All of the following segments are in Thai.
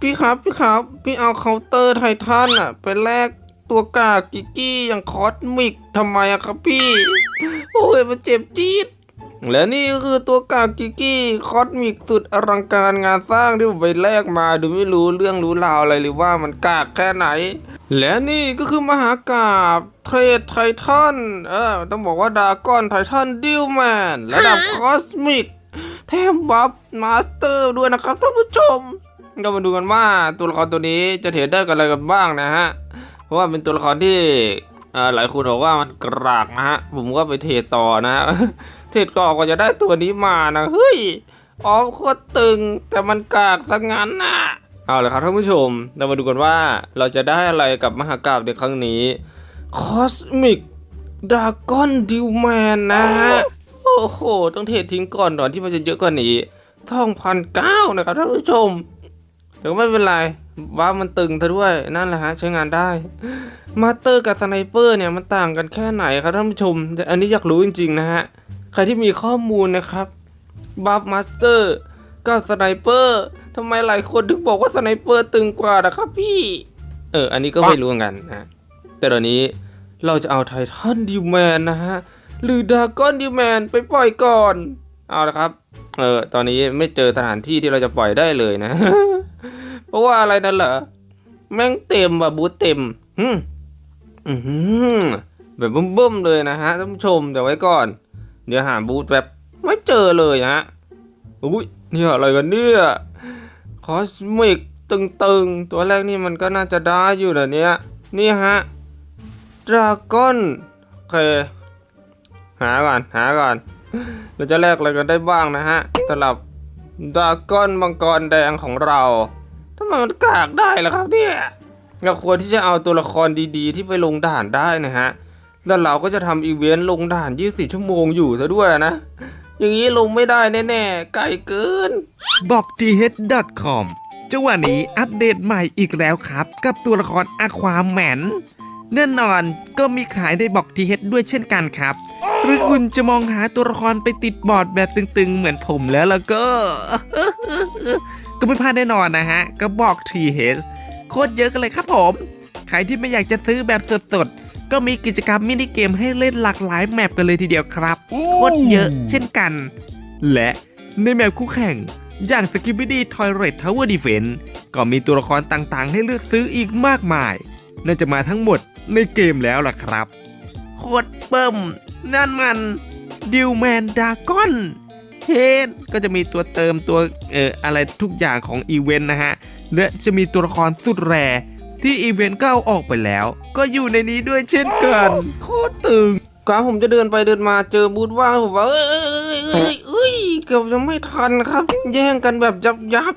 พี่ครับพี่ครับ พี่เอาเคาน์เตอร์ไททันอะไปแลกตัวกากกิกกี้อย่างคอสมิกทำไมอะครับพี่ โอ้ยมันเจ็บจี๊ดและนี่ก็คือตัวกากกิกกี้คอสมิกสุดอลังการงานสร้างที่ผมไปแลกมาดูไม่รู้เรื่องรู้ราวอะไรหรือว่ามันกากแค่ไหน และนี่ก็คือมหากาบเทรดไททันเออต้องบอกว่าดากอนไททันดิวแมนระดับคอสมิกแถมบัฟมาสเตอร์ด้วยนะครับท่านผู้ชม ก็มาดูกันว่าตัวละครตัวนี้จะเทรดได้กับอะไรกันบ้างนะฮะ เพราะว่าเป็นตัวละครที่หลายคนบอกว่ามันกรากนะฮะ ผมก็ไปเทรดต่อนะฮะ เทรดก่อนก็จะได้ตัวนี้มานะ เฮ้ย ออฟโคตรตึง แต่มันกากซะงั้นนะเอาเลยครับท่านผู้ชม เรามาดูกันว่าเราจะได้อะไรกับมหากราบในครั้งนี้คอสมิกดากอนดิวแมนนะฮะ โอ้โห ต้องเททิ้งก่อนก่อนที่มันจะเยอะกว่านี้ท่องพันเก้านะครับท่านผู้ชม แต่ก็ไม่เป็นไรว่ามันตึงซะด้วยนั่นแหละฮะใช้งานได้มาสเตอร์กับสไนเปอร์เนี่ยมันต่างกันแค่ไหนครับท่านผู้ชม อันนี้อยากรู้จริงๆนะฮะใครที่มีข้อมูลนะครับบัฟมาสเตอร์กับสไนเปอร์ทำไมหลายคนถึงบอกว่าสไนเปอร์ตึงกว่านะครับพี่เอออันนี้ก็ไม่รู้กันนะแต่เดี๋ยวนี้เราจะเอาไททันดิวแมนนะฮะหรือดากอนดิวแมนไปปล่อยก่อนเอาละครับ เออ ตอนนี้ไม่เจอสถานที่ที่เราจะปล่อยได้เลยนะ เพราะว่าอะไรนั่นเหรอ แม่งเต็มว่ะบูธเต็มอืมอืมแบบเบิ่มๆเลยนะฮะท่านผู้ชมเดี๋ยวไว้ก่อน เดี๋ยวหาบูธแบบไม่เจอเลยฮะ อุ้ยเนี่ยอะไรกันเนี่ยคอสมิกตึงๆ ตัวแรกนี่มันก็น่าจะได้อยู่นะเนี่ย นี่ฮะดราก้อนโอเคหาก่อน หาก่อน เราจะแลกอะไรกันได้บ้างนะฮะสำหรับดาก้อนมังกรแดงของเราทำไมมันกากได้ล่ะครับเนี่ยเราควรที่จะเอาตัวละครดีๆ ที่ไปลงด่านได้นะฮะแล้วเราก็จะทำอีเวนต์ลงด่าน 24 ชั่วโมงอยู่ซะด้วยนะ อย่างนี้ลงไม่ได้แน่ๆ ไกลเกิน บอก t h c o m จังหวะนี้อัปเดตใหม่อีกแล้วครับ กับตัวละครอควาแมนแน่นอนก็มีขายในบอกทีเฮดด้วยเช่นกันครับหรือคุณจะมองหาตัวละครไปติดบอร์ดแบบตึงๆ เหมือนผมแล้วแล้วก็ ก็ไม่พลาดแน่นอนนะฮะ ก็บอกทีเฮดโคตรเยอะกันเลยครับผม ใครที่ไม่อยากจะซื้อแบบสดๆ ก็มีกิจกรรมมินิเกมให้เล่นหลากหลายแมปกันเลยทีเดียวครับ โคตรเยอะเช่นกัน และในแมปคู่แข่ง อย่าง s k i b i d y Toilet Tower Defense ก็มีตัวละครต่างๆ ให้เลือกซื้ออีกมากมาย น่าจะมาทั้งหมดในเกมแล้วล่ะครับ โคตรเบิ่ม นั่นมันดิวแมนดากอนเฮดก็จะมีตัวเติมตัวเอ่ออะไรทุกอย่างของอีเวนต์นะฮะ และจะมีตัวละครสุดแรที่อีเวนต์ก็เอาออกไปแล้ว ก็อยู่ในนี้ด้วยเช่นกัน โคตรตึงกว่าผมจะเดินไปเดินมาเจอบูธว่างผมว่าเอ้ยเอ้ยเอ้ยเกือบจะไม่ทันครับ แย่งกันแบบยับยับ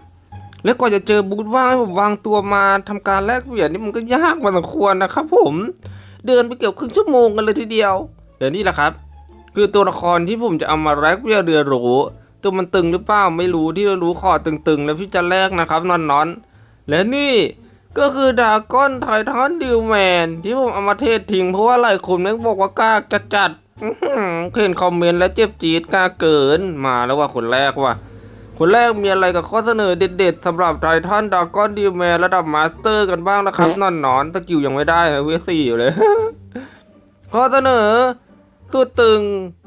แล้วกว่าจะเจอบูธว่างให้ผมวางตัวมาทำการแลกเปลี่ยนนี่มันก็ยากพอสมควรนะครับผมเดินไปเกือบครึ่งชั่วโมงกันเลยทีเดียว เดี๋ยวนี้แหละครับ คือตัวละครที่ผมจะเอามาแลกเปลี่ยนเรือหรูตัวมันตึงหรือเปล่าไม่รู้ที่เรารู้คอตึงๆ แล้วพี่จะแลกนะครับนอนนอนๆและนี่ก็คือดาก้อนไททันดิวแมน ที่ผมเอามาเทศทิ้งเพราะว่าหลายคนแม่งบอกว่ากล้าจัดจัดๆอื้นคอมเมนต์แล้วเจ็บจี๊ดกล้าเกินมาแล้วว่าคนแรกว่ะคนแรกมีอะไรกับข้อเสนอเด็ดๆสำหรับไททันดาก้อนดิวแมนระดับมาสเตอร์กันบ้างนะครับนอนนอนๆสกิลยังไม่ได้เวสี่อยู่เลย ข้อเสนอ สุดตึง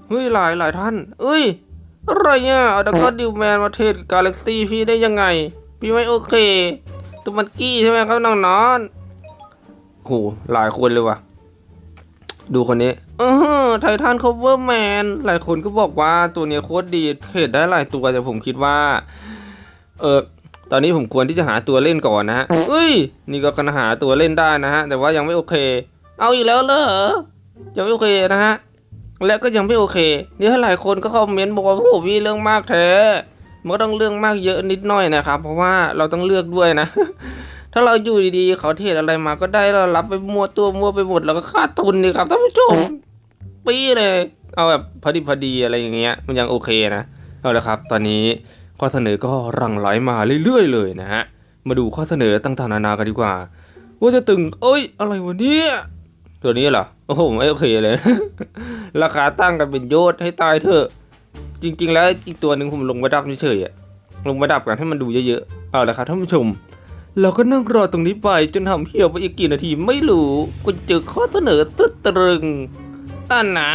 เฮ้ยหลายหลายท่าน เอ้ย อะไรเนี่ยเอาดากอนดิวแมนมาเทศกาแล็กซี่พี่ได้ยังไง พี่ไม่โอเคตัวมันกี้ใช่ไหมครับน้องนอนโหหลายคนเลยว่ะ ดูคนนี้เออไททันคเวอร์แมนหลายคนก็บอกว่าตัวเนี้ยโคตรดีเขตได้หลายตัวแต่ผมคิดว่า เออตอนนี้ผมควรที่จะหาตัวเล่นก่อนนะฮะเอ้ย นี่ก็กันหาตัวเล่นได้นะฮะ แต่ว่ายังไม่โอเค เอาอีกแล้วเหรอ ยังไม่โอเคนะฮะ และก็ยังไม่โอเคนี่ถ้าหลายคนก็คอมเมนต์บอกว่าโอ้พี่เรื่องมากแท้มันก็ต้องเรื่องมากเยอะนิดหน่อยนะครับ เพราะว่าเราต้องเลือกด้วยนะ ถ้าเราอยู่ดีๆเขาเทรดอะไรมาก็ได้เรารับไปมัวตัวมัวไปหมดเราก็ขาดทุนดีครับท่านผู้ชมปีเลย เอาแบบพอดีพอดีอะไรอย่างเงี้ย มันยังโอเคนะเอาละครับ ตอนนี้ข้อเสนอก็รังไหลมาเรื่อยๆเลยนะฮะมาดูข้อเสนอต่างๆนานากันดีกว่า ว่าจะตึง เอ้ย อะไรวะเนี่ยตัวนี้เหรอ อ้โหไม่โอเคเลย ราคาตั้งกันเป็นโยชน์ให้ตายเถอะ จริง ๆ แล้วอีกตัวหนึ่งผมลงมาดับเฉยๆอะลงมาดับกันให้มันดูเยอะๆเอาละครับท่านผู้ชม เราก็นั่งรอตรงนี้ไปจนทำเหี่ยวไปอีกกี่นาทีไม่รู้ก็จะเจอข้อเสนอสุดตรึงอันนะ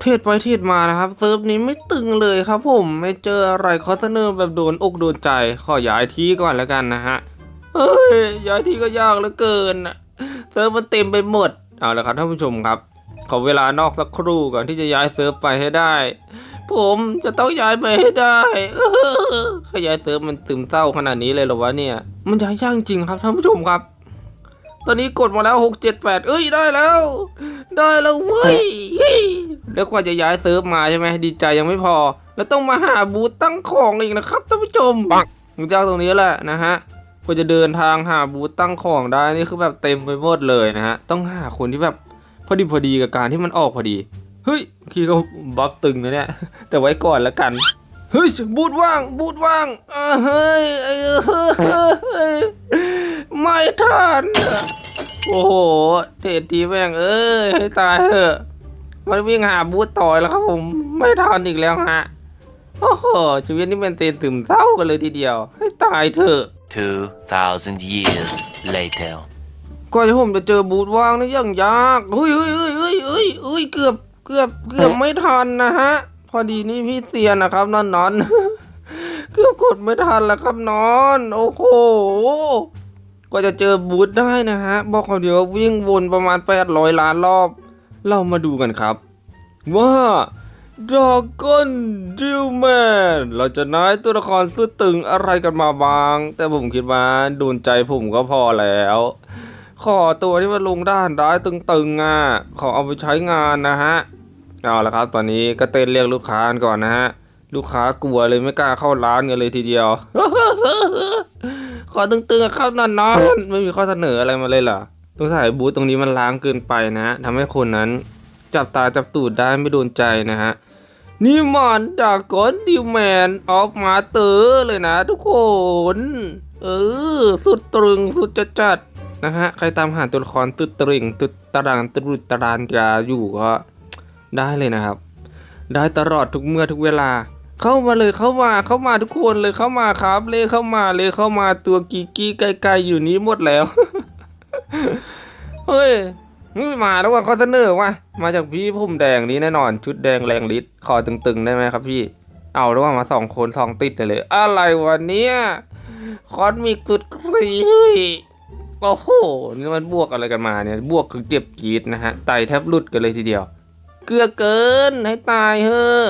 เทศไปเทศมานะครับเซิร์ฟนี้ไม่ตึงเลยครับผมไม่เจออะไรข้อเสนอแบบโดนอกโดนใจขอย้ายที่ก่อนแล้วกันนะฮะเฮ้ยย้ายที่ก็ยากเหลือเกินเซิร์ฟมันเต็มไปหมด เอาละครับท่านผู้ชมครับ ขอเวลานอกสักครู่ก่อนที่จะย้ายเซิร์ฟไปให้ได้ ผมจะต้องย้ายไปให้ได้เออขยายเซิร์ฟมันตึมเศร้าขนาดนี้เลยเหรอวะเนี่ย มันย้ายยากจริงครับท่านผู้ชมครับ ตอนนี้กดมาแล้วหกเจ็ดแปดเอ้ยได้แล้ว ได้แล้วเว้ยแล้วกว่าจะย้ายเซิร์ฟมาใช่ไหมดีใจยังไม่พอ แล้วต้องมาหาบูธตั้งของอีกนะครับท่านผู้ชมมันยากตรงนี้แหละนะฮะ กว่าจะเดินทางหาบูธตั้งของได้นี่คือแบบเต็มไปหมดเลยนะฮะ ต้องหาคนที่แบบพอดีพอดีกับการที่มันออกพอดี เฮ้ยคีก็บัฟตึงนะเนี่ย แต่ไว้ก่อนแล้วกัน เฮ้ยบูธว่าง บูธว่างเออเฮ้ยเออเฮ้ยไม่ทัน โอ้โหเททีแม่งเอ้ยให้ตายเถอะ มันวิ่งหาบูธต่อยแล้วครับผม ไม่ทันอีกแล้วฮะ โอ้โหชีวิตนี่เป็นเตนตึมเศร้ากันเลยทีเดียว ให้ตายเถอะ2,000 years later. กว่าจะผมจะเจอบูธว่างนี่ยังยากเฮ้ยเฮ้ยเฮ้ยเฮ้ยเฮ้ยเฮ้ยเกือบเกือบเกือบไม่ทันนะฮะ พอดีนี่พี่เซียนนะครับนอนนอนเกือบกดไม่ทันแล้วครับนอน โอ้โหกว่าจะเจอบูธได้นะฮะ บอกเขาเดียวว่าวิ่งวนประมาณ800ล้านรอบ เรามาดูกันครับ ว่า ดอกก้นดิวแมนเราจะนายตัวละครสุดตึงอะไรกันมาบ้าง แต่ผมคิดว่าโดนใจผมก็พอแล้ว ขอตัวที่มันลงด้านได้ตึงๆอะ ขอเอาไปใช้งานนะฮะ เอาละครับตอนนี้ก็เต้นเรียกลูกค้าก่อนนะฮะ ลูกค้ากลัวเลยไม่กล้าเข้าร้านกันเลยทีเดียว ขอตึงๆอะครับนอนๆไม่มีข้อเสนออะไรมาเลยเหรอตรงสายบูธตรงนี้มันล้างเกินไปนะฮะทำให้คนนั้นจับตาจับตูดได้ไม่โดนใจนะฮะ นี่มันจากกอนดิวแมนออฟมาเตอร์เลยนะทุกคน เออ สุดตรึงสุดจัดจัดนะฮะ ใครตามหาตัวละครตุดตรึงตุดตารางตุดตารางยาอยู่ก็ได้เลยนะครับ ได้ตลอดทุกเมื่อทุกเวลา เข้ามาเลยเข้ามาเข้ามาทุกคนเลยเข้ามาครับเลยเข้ามาเลยเข้ามาตัวกีกี้ไกลๆอยู่นี้หมดแล้ว เฮ้ย นี่มาแล้วว่าข้อเสนอว่ะมาจากพี่ผมแดงนี้แน่นอน ชุดแดงแรงฤทธิ์คอตึงๆ ได้ไหมครับพี่ เอาแล้วว่ามาสองคนสองติดเลย อะไรวะเนี่ยคอนมิกสุดกรีเฮ้ยโอ้โหนี่มันบวกอะไรกันมาเนี่ยบวกคือเจ็บกีดนะฮะไตแทบหลุดกันเลยทีเดียว เกลือเกินให้ตายเฮ้อ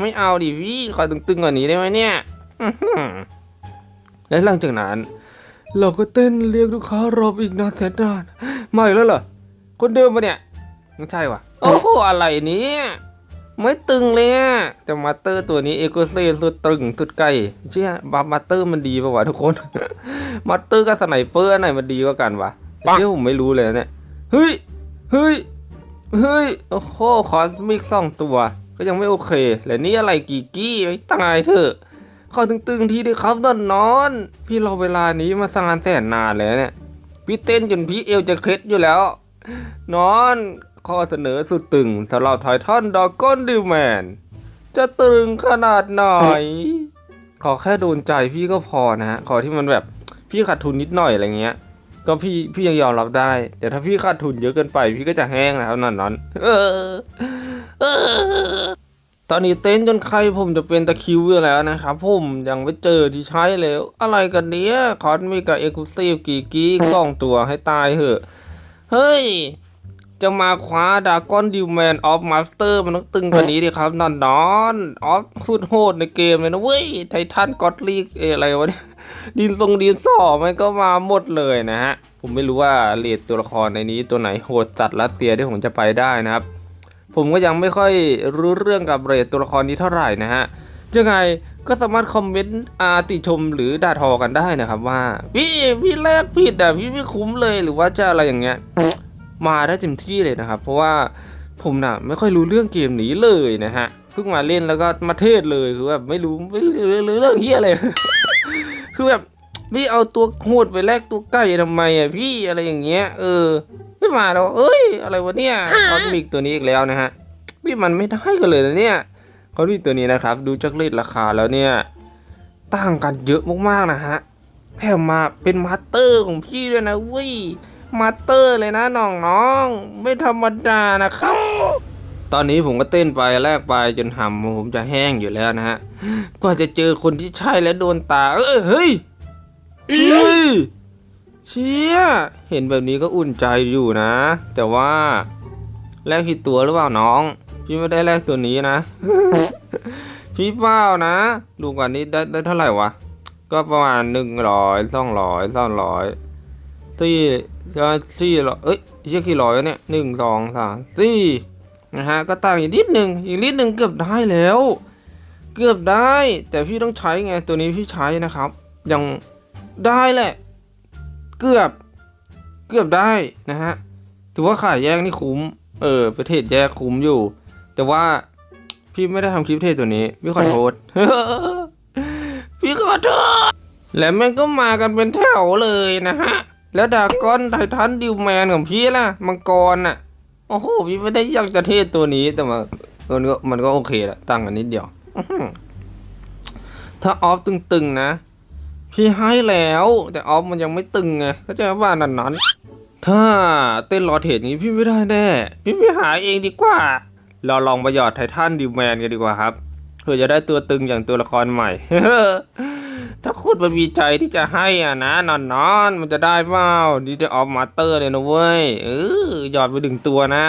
ไม่เอาดิพี่ขอตึงๆกว่านี้ได้ไหมเนี่ยอื้อหือและหลังจากนั้น เราก็เต้นเรียกลูกค้ารอบอีกนานแสนนานไมาอีกแล้วเหรอ คนเดิมปะเนี่ย ไม่ใช่ว่ะ โอ้โห อะไรเนี่ยไม่ตึงเลยอะแต่มาสเตอร์ตัวนี้เอโกเซนสุดตึงสุดไกลเชื่อบัฟมาสเตอร์มันดีปะวะทุกคน มาสเตอร์กับสไนเปอร์อันไหนมันดีกว่ากันวะเชื่อผมไม่รู้เลยนะเนี่ย เฮ้ย เฮ้ย เฮ้ย โอ้โห คอสมิกสองตัว ก็ยังไม่โอเค แล้วนี่อะไรกีกี้ไม่ตายเถอะขอตึงๆทีดิครับนอนนอนๆพี่รอเวลานี้มาสงานแสนนานแล้วเนี่ย พี่เต้นจนพี่เอวจะเคล็ดอยู่แล้ว นอน ข้อเสนอสุดตึงสำหรับไททันดอกก้นดิวแมน จะตึงขนาดไหน ขอแค่โดนใจพี่ก็พอนะฮะ ขอที่มันแบบพี่ขาดทุนนิดหน่อยอะไรเงี้ย ก็พี่พี่ยังยอมรับได้ แต่ถ้าพี่ขาดทุนเยอะเกินไป พี่ก็จะแห้งนะครับนั่นนั้นเออเออตอนนี้เต้นจนใครผมจะเป็นตะคิวอยู่แล้วนะครับผมยังไม่เจอที่ใช้เลยอะไรกันเนี้ยคอนมีกับเอ็กซ์คลูซีฟกี่กี้สองตัวให้ตายเหอะ เฮ้ย จะมาคว้าดากอนดิวแมนออฟมาสเตอร์มันต้องตึงกว่านี้ดิครับนอนนอนออฟสุดโหดในเกมเลยนะเว้ย ไททันก็อดลีกอะไรวะเนี่ยดินทรงดินสอมันก็มาหมดเลยนะฮะ ผมไม่รู้ว่าเลดตัวละครในนี้ตัวไหนโหดสัตว์รัสเซียที่ผมจะไปได้นะครับ ผมก็ยังไม่ค่อยรู้เรื่องกับเรทตัวละครนี้เท่าไหร่นะฮะ ยังไงก็สามารถคอมเมนต์อาติชมหรือด่าทอกันได้นะครับว่า พี่พี่แลกผิดอะพี่ไม่คุ้มเลยหรือว่าจะอะไรอย่างเงี้ย มาได้เต็มที่เลยนะครับ เพราะว่าผมน่ะไม่ค่อยรู้เรื่องเกมนี้เลยนะฮะเพิ่งมาเล่นแล้วก็มาเทศเลยคือแบบไม่รู้ไม่รู้เรื่องเฮียเลยคือแบบพี่เอาตัวโหดไปแลกตัวไก่ทำไมอะพี่อะไรอย่างเงี้ย เออไม่มาแล้วเอ้ย อะไรวะเนี่ยคอสมิกตัวนี้อีกแล้วนะฮะพี่มันไม่ได้กันเลยนะเนี่ย คอสมิกตัวนี้นะครับ ดูจากเลทราคาแล้วเนี่ยต่างกันเยอะมากๆนะฮะแถมมาเป็นมาสเตอร์ของพี่ด้วยนะเว้ยมาสเตอร์เลยนะน้องๆไม่ธรรมดานะครับ ตอนนี้ผมก็เต้นไปแลกไปจนหำผมจะแห้งอยู่แล้วนะฮะกว่าจะเจอคนที่ใช่และโดนตา เออเฮ้ยเฮ้ยเชี่ยเห็นแบบนี้ก็อุ่นใจอยู่นะ แต่ว่าแลกผิดตัวหรือเปล่าน้อง พี่ไม่ได้แลกตัวนี้นะ พี่เปล่านะ ดูก่อนนี้ได้ได้เท่าไหร่วะ ก็ประมาณหนึ่งร้อยสองร้อยสามร้อยสี่สี่ร้อยเอ้ยเชี่ยกี่ร้อยวะเนี่ยหนึ่งสองสามสี่นะฮะ ก็ต่างอีกนิดหนึ่งอีกนิดหนึ่งเกือบได้แล้ว เกือบได้ แต่พี่ต้องใช้ไง ตัวนี้พี่ใช้นะครับ ยังได้แหละ เกือบ เกือบได้นะฮะ ถือว่าขายแยกนี่คุ้ม เออ ประเทศแยกคุ้มอยู่ แต่ว่าพี่ไม่ได้ทำคลิปเทศตัวนี้ พี่ขอโทษ พี่ขอโทษ และแม่งก็มากันเป็นแถวเลยนะฮะ แล้วดากอนไททันดิวแมนของพี่ล่ะ มังกรน่ะ โอ้โห พี่ไม่ได้อยากจะเทศตัวนี้แต่มามันก็มันก็โอเคละต่างกันนิดเดียว ถ้าออฟตึงๆนะ พี่ให้แล้ว แต่ออฟมันยังไม่ตึงไงก็จะว่านั้นนั้นๆถ้าเต้นรอเทรดอย่างนี้พี่ไม่ได้แน่ พี่ไปหาเองดีกว่า เราลองประหยอดไททันดิวแมนกันดีกว่าครับเพื่อจะได้ตัวตึงอย่างตัวละครใหม่ ถ้าคุณมันมีใจที่จะให้อะนะนอนนอนมันจะได้เปล่าดีจะออฟมาเตอร์เลยนะเว้ยเออหยอดไปดึงตัวนะ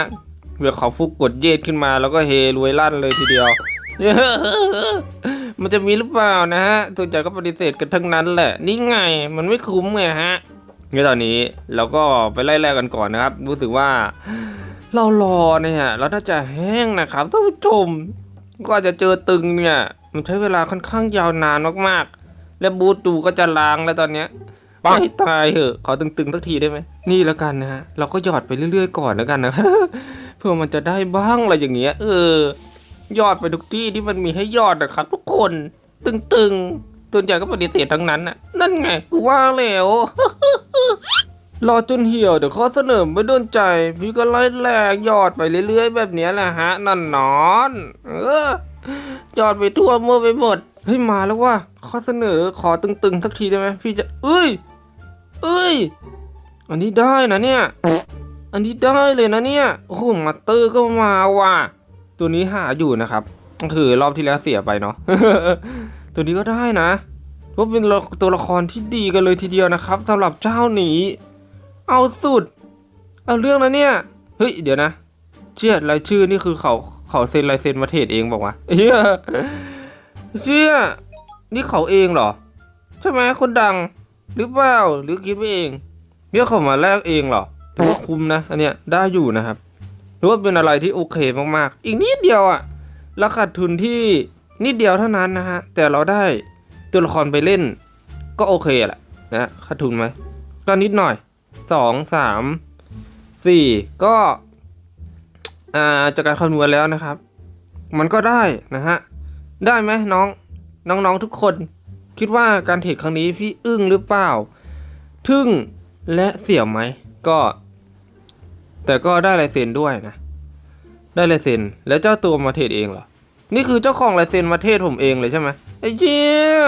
เดี๋ยวเขาฟุกกดเยดขึ้นมาแล้วก็เฮรวยลั่นเลยทีเดียวมันจะมีหรือเปล่านะฮะตัวใหญ่ก็ปฏิเสธกันทั้งนั้นแหละ นี่ไง มันไม่คุ้มไงฮะงั้นตอนนี้เราก็ไปไล่แรกกันก่อนนะครับ รู้สึกว่า เรารอเนี่ยเราน่าจะแห้งนะครับท่านผู้ชมก็อาจจะเจอตึงเนี่ย มันใช้เวลาค่อนข้างยาวนานมากๆ และบูทดูก็จะล้างแล้วตอนเนี้ยไม่ตายเหอะขอตึงๆสักทีได้ไหมนี่แล้วกันนะฮะเราก็หยอดไปเรื่อยๆก่อนแล้วกันนะเพื่อมันจะได้บ้างอะไรอย่างเงี้ย เออ ยอดไปทุกที่ที่มันมีให้ยอดนะครับ ทุกคนตึงๆตัวใหญ่ก็ปฏิเสธทั้งนั้นน่ะนั่นไงกูว่าแล้ว รอจนเหี่ยวเดี๋ยวข้อเสนอไม่โดนใจ พี่ก็ไล่แหลกหยอดไปเรื่อย ๆ แบบนี้แหละฮะนั่นนอน เออหยอดไปทั่วมั่วไปหมดเฮ้ยมาแล้วว่าข้อเสนอขอตึงๆสักทีได้ไหมพี่จะเอ้ยเอ้ย อันนี้ได้นะเนี่ย อันนี้ได้เลยนะเนี่ยโอ้โหมาเตอร์ก็มาว่ะตัวนี้หาอยู่นะครับก็คือรอบที่แล้วเสียไปเนาะตัวนี้ก็ได้นะว่าเป็นตัวละครที่ดีกันเลยทีเดียวนะครับสำหรับเจ้าหนี เอาสุด เอาเรื่องนะเนี่ย เฮ้ย เดี๋ยวนะ เชื่อรายชื่อนี่คือเขาเขาเซ็นลายเซ็นมาเทรดเองบอกว่าเฮียเชื่อนี่เขาเองเหรอ ใช่ไหมคนดัง หรือเปล่า หรือคิดไปเองเรียกเขามาแลกเองเหรอถือว่าคุ้มนะ อันเนี้ยได้อยู่นะครับหรือว่าเป็นอะไรที่โอเคมากๆ อีกนิดเดียวอะเราขาดทุนที่นิดเดียวเท่านั้นนะฮะ แต่เราได้ตัวละครไปเล่น ก็โอเคแหละนะขาดทุนไหมก็นิดหน่อย สองสามสี่ก็อ่าจากการคำนวณแล้วนะครับ มันก็ได้นะฮะ ได้ไหมน้องน้องๆทุกคน คิดว่าการเทรดครั้งนี้พี่อึ้งหรือเปล่า ทึ่งและเสี่ยมไหมก็ แต่ก็ได้ลายเซ็นด้วยนะ ได้ลายเซ็นแล้วเจ้าตัวมาเทรดเองเหรอ นี่คือเจ้าของลายเซ็นมาเทรดผมเองเลยใช่ไหมไอ้เจี๊ย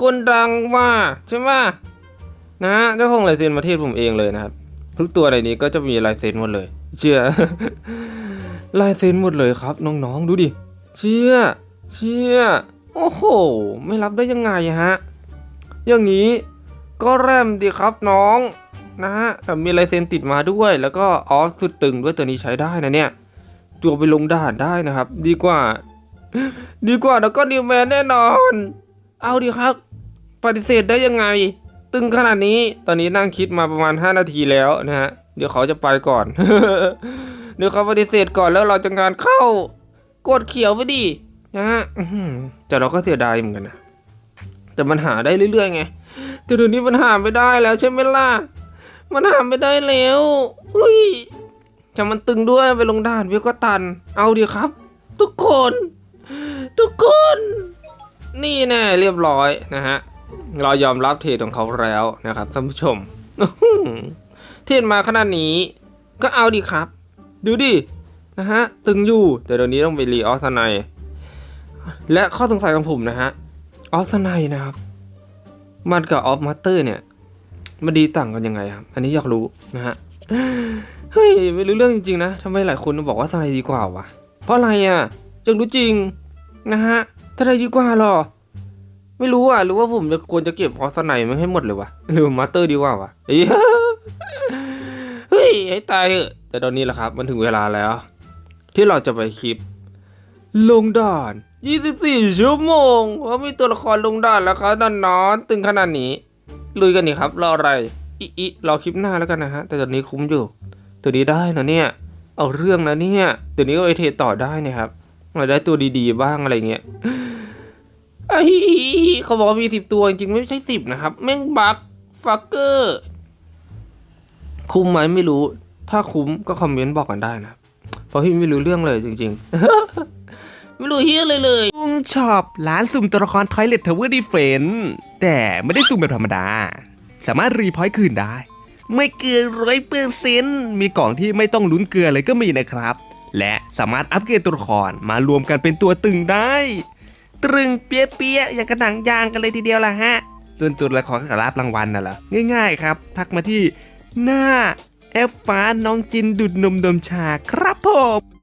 คนดังว่าใช่ไหม นะเจ้าของลายเซ็นประเทศผมเองเลยนะครับทุกตัวในนี้ก็จะมีลายเซ็นหมดเลย เชื่อ ลายเซ็นหมดเลยครับ น้องๆดูดิ เชื่อ เชื่อ โอ้โห ไม่รับได้ยังไงฮะ อย่างนี้ก็แรมดีครับน้องนะฮะมีลายเซ็นติดมาด้วย แล้วก็ออฟสุดตึงด้วยตัวนี้ใช้ได้นะเนี่ย ตัวไปลงด่านได้นะครับ ดีกว่า ดีกว่าแล้วก็นิวแมนแน่นอน เอาดีครับ ปฏิเสธได้ยังไง ตึงขนาดนี้ ตอนนี้นั่งคิดมาประมาณ 5 นาทีแล้วนะฮะ เดี๋ยวเขาจะไปก่อน เดี๋ยวเขาปฏิเสธก่อนแล้วเราจะงานเข้ากดเขียวไปดินะฮะแต่เราก็เสียดายเหมือนกันนะ แต่มันหาได้เรื่อยๆไง แต่เดี๋ยวนี้มันหาไม่ได้แล้วใช่ไหมล่ะ มันหาไม่ได้แล้วอุ้ยจะมันตึงด้วยไปลงด่านวิวก็ตัน เอาดีครับ ทุกคน ทุกคน นี่แน่เรียบร้อยนะฮะ เรายอมรับเทรดของเขาแล้วนะครับท่านผู้ชม เทรดมาขนาดนี้ ก็เอาดีครับ ดูดิ นะฮะ ตึงอยู่ แต่เดี๋ยวนี้ต้องไปรีออสไนและข้อสงสัยของผมนะฮะ ออสไนนะครับ มันกับออฟมาสเตอร์เนี่ย มันดีต่างกันยังไงครับ อันนี้อยากรู้นะฮะ เฮ้ย ไม่รู้เรื่องจริงๆนะทำไมหลายคนบอกว่าสไนดีกว่าวะ เพราะอะไรอะอยากรู้จริงนะฮะสไนดีกว่าหรอ ไม่รู้อะหรือว่าผมจะควรจะเก็บออสไนมันให้หมดเลยวะหรือมาสเตอร์ดีกว่าวะเฮ้ยเฮ้ยให้ตายเถอะแต่ตอนนี้แหละครับ มันถึงเวลาแล้ว ที่เราจะไปคลิป ลงด่าน 24 ชั่วโมงว่ามีตัวละครลงด่านแล้วครับนอนตึงขนาดนี้ ลุยกันนี่ครับ รออะไรอิอิรอคลิปหน้าแล้วกันนะฮะ แต่ตอนนี้คุ้มอยู่ ตัวนี้ได้นะเนี่ย เอาเรื่องนะเนี่ยตัวนี้ก็ไปเทต่อได้นะครับเราได้ตัวดีๆบ้างอะไรเงี้ย ไอ้เขาบอกว่ามีสิบตัวจริงๆไม่ใช่สิบนะครับ แม่งบักฟักเกอร์คุ้มไหมไม่รู้ ถ้าคุ้มก็คอมเมนต์บอกกันได้นะเพราะพี่ไม่รู้เรื่องเลยจริง ๆ ไม่รู้เฮียเลยเลยซุ่มช็อปร้านสุ่มตัวละคร Toilet Tower Defense แต่ไม่ได้สุ่มแบบธรรมดา สามารถรีพอยต์คืนได้ ไม่เกินร้อยเปอร์เซ็นต์มีกล่องที่ไม่ต้องลุ้นเกลือเลยก็มีนะครับ และสามารถอัปเกรดตัวละครมารวมกันเป็นตัวตึงได้ ตรึงเปี้ยเปียๆอย่างกระหนังยางกันเลยทีเดียวล่ะฮะ ส่วนตุนละครสารับรางวัลน่ะเหรอง่าย ๆ ครับ ทักมาที่หน้าแอฟฟ้าน้องจินดุดนมดมชาครับผม